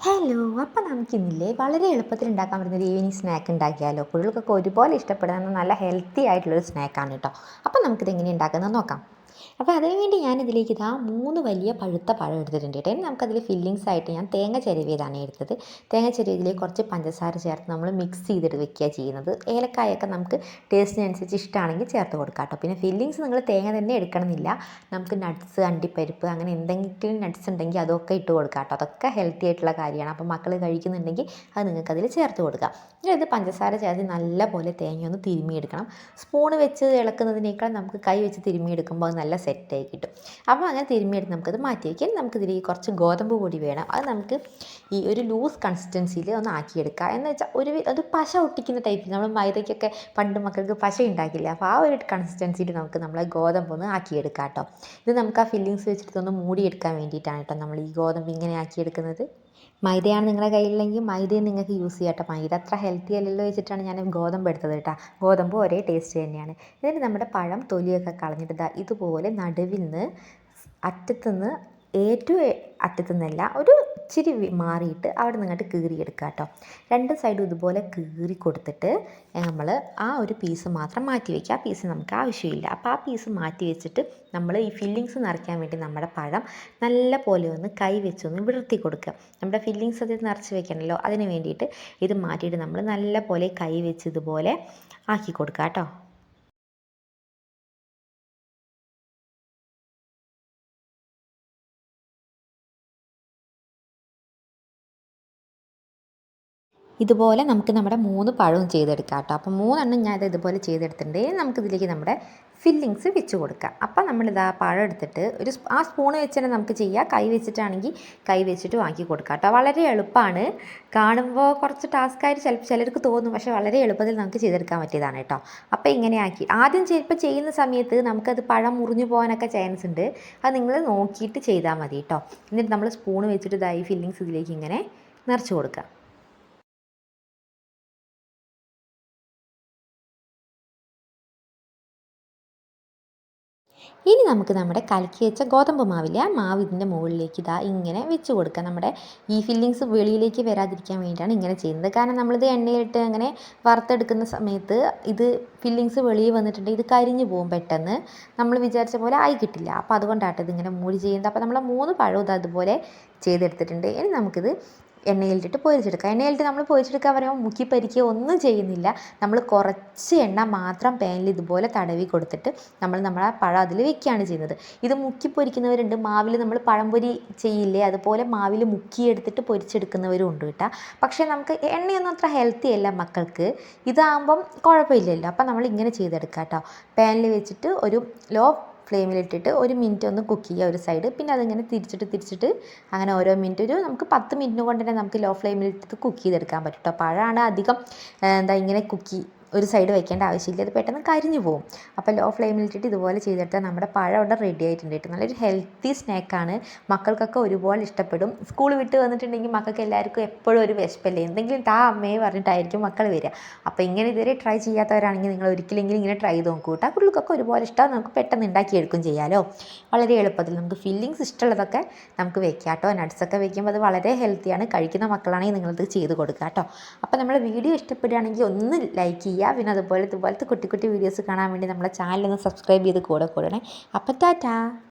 Hello അപ്പം നമുക്കിന്നില്ലേ വളരെ എളുപ്പത്തിൽ ഉണ്ടാക്കാൻ പറ്റുന്ന ഒരു ഈവനിങ് സ്നാക്ക് ഉണ്ടാക്കിയാലോ? കുട്ടികൾക്കൊക്കെ ഒരുപോലെ ഇഷ്ടപ്പെടുന്ന നല്ല ഹെൽത്തി ആയിട്ടുള്ളൊരു സ്നാക്കാണ് കേട്ടോ അപ്പം നമുക്കിത് എങ്ങനെ ഉണ്ടാക്കുന്നത് നോക്കാം. അപ്പോൾ അതിനുവേണ്ടി ഞാൻ ഇതിലേക്ക് ഇതാ മൂന്ന് വലിയ പഴുത്ത പഴം എടുത്തിട്ടുണ്ട് കേട്ടോ. ഇനി നമുക്കതിൽ ഫില്ലിങ്സ് ആയിട്ട് ഞാൻ തേങ്ങ ചെരുവിയതാണ് എടുത്തത്. തേങ്ങ ചെരുവിയതിലേക്ക് കുറച്ച് പഞ്ചസാര ചേർത്ത് നമ്മൾ മിക്സ് ചെയ്തിട്ട് വെക്കുക ചെയ്യുന്നത്. ഏലക്കായൊക്കെ നമുക്ക് ടേസ്റ്റിനനുസരിച്ച് ഇഷ്ടമാണെങ്കിൽ ചേർത്ത് കൊടുക്കാം കേട്ടോ. പിന്നെ ഫില്ലിങ്സ് നിങ്ങൾ തേങ്ങ തന്നെ എടുക്കണമെന്നില്ല. നമുക്ക് നട്ട്സ് അണ്ടിപ്പരിപ്പ് അങ്ങനെ എന്തെങ്കിലും നട്ട്സ് ഉണ്ടെങ്കിൽ അതൊക്കെ ഇട്ട് കൊടുക്കാം കേട്ടോ. അതൊക്കെ ഹെൽത്തി ആയിട്ടുള്ള കാര്യമാണ്. അപ്പോൾ മക്കൾ കഴിക്കുന്നുണ്ടെങ്കിൽ അത് നിങ്ങൾക്ക് അതിൽ ചേർത്ത് കൊടുക്കാം. ഇനി ഇത് പഞ്ചസാര ചേർത്ത് നല്ലപോലെ തേങ്ങ ഒന്ന് തിരുമിയെടുക്കണം സ്പൂൺ വെച്ച് ഇളക്കുന്നതിനേക്കാൾ നമുക്ക് കൈ വെച്ച് തിരുമിയെടുക്കുമ്പോൾ അത് നല്ല സെറ്റായി കിട്ടും. അപ്പോൾ അങ്ങനെ തിരുമ്മിയെടുത്ത് നമുക്കത് മാറ്റി വയ്ക്കാം. നമുക്കിതിൽ കുറച്ച് ഗോതമ്പ് പൊടി വേണം. അത് നമുക്ക് ഈ ഒരു ലൂസ് കൺസിസ്റ്റൻസിയിൽ ഒന്ന് ആക്കിയെടുക്കുക എന്ന് വെച്ചാൽ ഒരു അത് പശ ഒട്ടിക്കുന്ന ടൈപ്പിൽ നമ്മൾ മൈദയ്ക്കൊക്കെ പണ്ട് മക്കൾക്ക് പശ ഉണ്ടാക്കില്ല? അപ്പോൾ ആ ഒരു കൺസിസ്റ്റൻസിയിൽ നമുക്ക് നമ്മളെ ഗോതമ്പ് ഒന്ന് ആക്കിയെടുക്കാം കേട്ടോ. ഇത് നമുക്ക് ആ ഫില്ലിങ്സ് വെച്ചിട്ട് ഒന്ന് മൂടിയെടുക്കാൻ വേണ്ടിയിട്ടാണ് കേട്ടോ നമ്മൾ ഈ ഗോതമ്പ് ഇങ്ങനെ ആക്കിയെടുക്കുന്നത്. മൈദയാണ് നിങ്ങളുടെ കയ്യിലെങ്കിൽ മൈദയും നിങ്ങൾക്ക് യൂസ് ചെയ്യാം കേട്ടോ. മൈദ അത്ര ഹെൽത്തി അല്ലല്ലോ വെച്ചിട്ടാണ് ഞാൻ ഗോതമ്പ് എടുത്തത് കേട്ടോ. ഗോതമ്പ് ഒരേ ടേസ്റ്റ് തന്നെയാണ്. ഇതിന് നമ്മുടെ പഴം തൊലിയൊക്കെ കളഞ്ഞിട്ട് ഇതാ ഇതുപോലെ നടുവിൽ നിന്ന് അറ്റത്തുനിന്ന് ഏറ്റവും അറ്റത്തു നിന്നല്ല ഒരു ഇച്ചിരി മാറിയിട്ട് അവിടെ നിന്ന് ഇങ്ങോട്ട് കീറിയെടുക്കുക കേട്ടോ രണ്ട് സൈഡും ഇതുപോലെ കീറി കൊടുത്തിട്ട് നമ്മൾ ആ ഒരു പീസ് മാത്രം മാറ്റി വയ്ക്കുക ആ പീസ് നമുക്ക് ആവശ്യമില്ല. അപ്പോൾ ആ പീസ് മാറ്റി വെച്ചിട്ട് നമ്മൾ ഈ ഫില്ലിങ്സ് നിറയ്ക്കാൻ വേണ്ടി നമ്മുടെ പഴം നല്ല പോലെ ഒന്ന് കൈ വെച്ചൊന്ന് വിടർത്തി കൊടുക്കുക. നമ്മുടെ ഫില്ലിങ്സ് അതിൽ നിറച്ച് വെക്കണമല്ലോ അതിന് വേണ്ടിയിട്ട് ഇത് മാറ്റിയിട്ട് നമ്മൾ നല്ല പോലെ കൈ വെച്ച് ഇതുപോലെ ആക്കി കൊടുക്കുക കേട്ടോ ഇതുപോലെ നമുക്ക് നമ്മുടെ മൂന്ന് പഴവും ചെയ്തെടുക്കാം കേട്ടോ. അപ്പോൾ മൂന്നെണ്ണം ഞാൻ ഇത് ഇതുപോലെ ചെയ്തെടുത്തിട്ടുണ്ട്. നമുക്കിതിലേക്ക് നമ്മുടെ ഫില്ലിങ്സ് വെച്ച് കൊടുക്കാം. അപ്പോൾ നമ്മളിതാ പഴം എടുത്തിട്ട് ഒരു ആ സ്പൂൺ വെച്ച് തന്നെ നമുക്ക് ചെയ്യാം. കൈ വെച്ചിട്ടാണെങ്കിൽ കൈ വെച്ചിട്ട് വാങ്ങി കൊടുക്കാം കേട്ടോ. വളരെ എളുപ്പമാണ്. കാണുമ്പോൾ കുറച്ച് ടാസ്ക്കായിട്ട് ചിലപ്പോൾ ചിലർക്ക് തോന്നും. പക്ഷേ വളരെ എളുപ്പത്തിൽ നമുക്ക് ചെയ്തെടുക്കാൻ പറ്റിയതാണ് കേട്ടോ. അപ്പോൾ ഇങ്ങനെ ആക്കി ആദ്യം ചിലപ്പോൾ ചെയ്യുന്ന സമയത്ത് നമുക്കത് പഴം മുറിഞ്ഞു പോകാനൊക്കെ ചാൻസ് ഉണ്ട്. അത് നിങ്ങൾ നോക്കിയിട്ട് ചെയ്താൽ മതി കേട്ടോ. എന്നിട്ട് നമ്മൾ സ്പൂൺ വെച്ചിട്ട് ഇതായി ഫില്ലിങ്സ് ഇതിലേക്ക് ഇങ്ങനെ നിറച്ച് കൊടുക്കുക ഇനി നമുക്ക് നമ്മുടെ കലക്കി വെച്ച ഗോതമ്പ് മാവില്ല. മാവ് ഇതിന്റെ മുകളിലേക്ക് ഇതാ ഇങ്ങനെ വെച്ച് കൊടുക്കുക നമ്മുടെ ഈ ഫില്ലിങ്സ് വെളിയിലേക്ക് വരാതിരിക്കാൻ വേണ്ടിയിട്ടാണ് ഇങ്ങനെ ചെയ്യുന്നത്. കാരണം നമ്മളിത് എണ്ണയിലിട്ട് അങ്ങനെ വറുത്തെടുക്കുന്ന സമയത്ത് ഇത് ഫില്ലിങ്സ് വെളിയിൽ വന്നിട്ടുണ്ടെങ്കിൽ ഇത് കരിഞ്ഞു പോകും പെട്ടെന്ന്. നമ്മൾ വിചാരിച്ച പോലെ ആയി കിട്ടില്ല. അപ്പോൾ അതുകൊണ്ടാണ് ഇതിങ്ങനെ മൂടി ചെയ്യുന്നത്. അപ്പോൾ നമ്മൾ മൂന്ന് പഴവും അതുപോലെ ചെയ്തെടുത്തിട്ടുണ്ട്. ഇനി നമുക്കിത് എണ്ണയിലിട്ടിട്ട് പൊരിച്ചെടുക്കുക. എണ്ണയിലിട്ട് നമ്മൾ പൊരിച്ചെടുക്കാൻ പറയുമ്പോൾ മുക്കി പരിക്കുക ഒന്നും ചെയ്യുന്നില്ല. നമ്മൾ കുറച്ച് എണ്ണ മാത്രം പാനിൽ ഇതുപോലെ തടവി കൊടുത്തിട്ട് നമ്മൾ നമ്മളെ പഴം അതിൽ വെക്കുകയാണ് ചെയ്യുന്നത്. ഇത് മുക്കി പൊരിക്കുന്നവരുണ്ട്. മാവിൽ നമ്മൾ പഴംപൊരി ചെയ്യില്ലേ? അതുപോലെ മാവിൽ മുക്കിയെടുത്തിട്ട് പൊരിച്ചെടുക്കുന്നവരും ഉണ്ട് കേട്ടോ. പക്ഷേ നമുക്ക് എണ്ണയൊന്നും അത്ര ഹെൽത്തി അല്ല മക്കൾക്ക്. ഇതാകുമ്പം കുഴപ്പമില്ലല്ലോ. അപ്പം നമ്മൾ ഇങ്ങനെ ചെയ്തെടുക്കാം കേട്ടോ. പാനിൽ വെച്ചിട്ട് ഒരു ലോ ഫ്ലെയിമിലിട്ടിട്ട് ഒരു മിനിറ്റ് ഒന്ന് കുക്ക് ചെയ്യുക ഒരു സൈഡ് പിന്നെ അതിങ്ങനെ തിരിച്ചിട്ട് തിരിച്ചിട്ട് അങ്ങനെ ഓരോ മിനിറ്റ് ഒരു നമുക്ക് പത്ത് മിനിറ്റ് കൊണ്ട് തന്നെ നമുക്ക് ലോ ഫ്ലെയിമിലിട്ടിട്ട് കുക്ക് ചെയ്തെടുക്കാൻ പറ്റും കേട്ടോ പഴമാണ് അധികം എന്താ ഇങ്ങനെ കുക്ക് ഒരു സൈഡ് വെക്കേണ്ട ആവശ്യമില്ല. അത് പെട്ടെന്ന് കരിഞ്ഞു പോകും അപ്പോൾ ലോ ഫ്ലെയിമിൽ ഇട്ടിട്ട് ഇതുപോലെ ചെയ്തെടുത്താൽ നമ്മുടെ പഴം അവിടെ റെഡി ആയിട്ടുണ്ട് നല്ലൊരു ഹെൽത്തി സ്നാക്കാണ് മക്കൾക്കൊക്കെ ഒരുപോലെ ഇഷ്ടപ്പെടും. സ്കൂൾ വിട്ട് വന്നിട്ടുണ്ടെങ്കിൽ മക്കൾക്ക് എല്ലാവർക്കും എപ്പോഴും ഒരു വിശപ്പല്ലേ? എന്തെങ്കിലും താ അമ്മയെ പറഞ്ഞിട്ടായിരിക്കും മക്കൾ വരിക. അപ്പോൾ ഇങ്ങനെ ഇതുവരെ ട്രൈ ചെയ്യാത്തവരാണെങ്കിൽ നിങ്ങൾ ഒരിക്കലെങ്കിലും ഇങ്ങനെ ട്രൈ ചെയ്ത് നോക്കൂ കേട്ടോ കുട്ടികൾക്കൊക്കെ ഒരുപോലെ ഇഷ്ടം. നമുക്ക് പെട്ടെന്ന് ഉണ്ടാക്കിയെടുക്കും ചെയ്യാമല്ലോ വളരെ എളുപ്പത്തിൽ നമുക്ക് ഫില്ലിങ്സ് ഇഷ്ടമുള്ളതൊക്കെ നമുക്ക് വെക്കാം കേട്ടോ നട്ട്സൊക്കെ വെക്കുമ്പോൾ അത് വളരെ ഹെൽത്തിയാണ് കഴിക്കുന്ന മക്കളാണെങ്കിൽ നിങ്ങളത് ചെയ്ത് കൊടുക്കുക കേട്ടോ അപ്പോൾ നമ്മൾ വീഡിയോ ഇഷ്ടപ്പെടുകയാണെങ്കിൽ ഒന്ന് ലൈക്ക് ചെയ്യുക. ചെയ്യുക പിന്നെ അതുപോലെ ഇതുപോലത്തെ കുട്ടി കുട്ടി വീഡിയോസ് കാണാൻ വേണ്ടി നമ്മുടെ ചാനലൊന്ന് സബ്സ്ക്രൈബ് ചെയ്ത് കൂടെ കൂടണേ. അപ്പം ടാറ്റാ.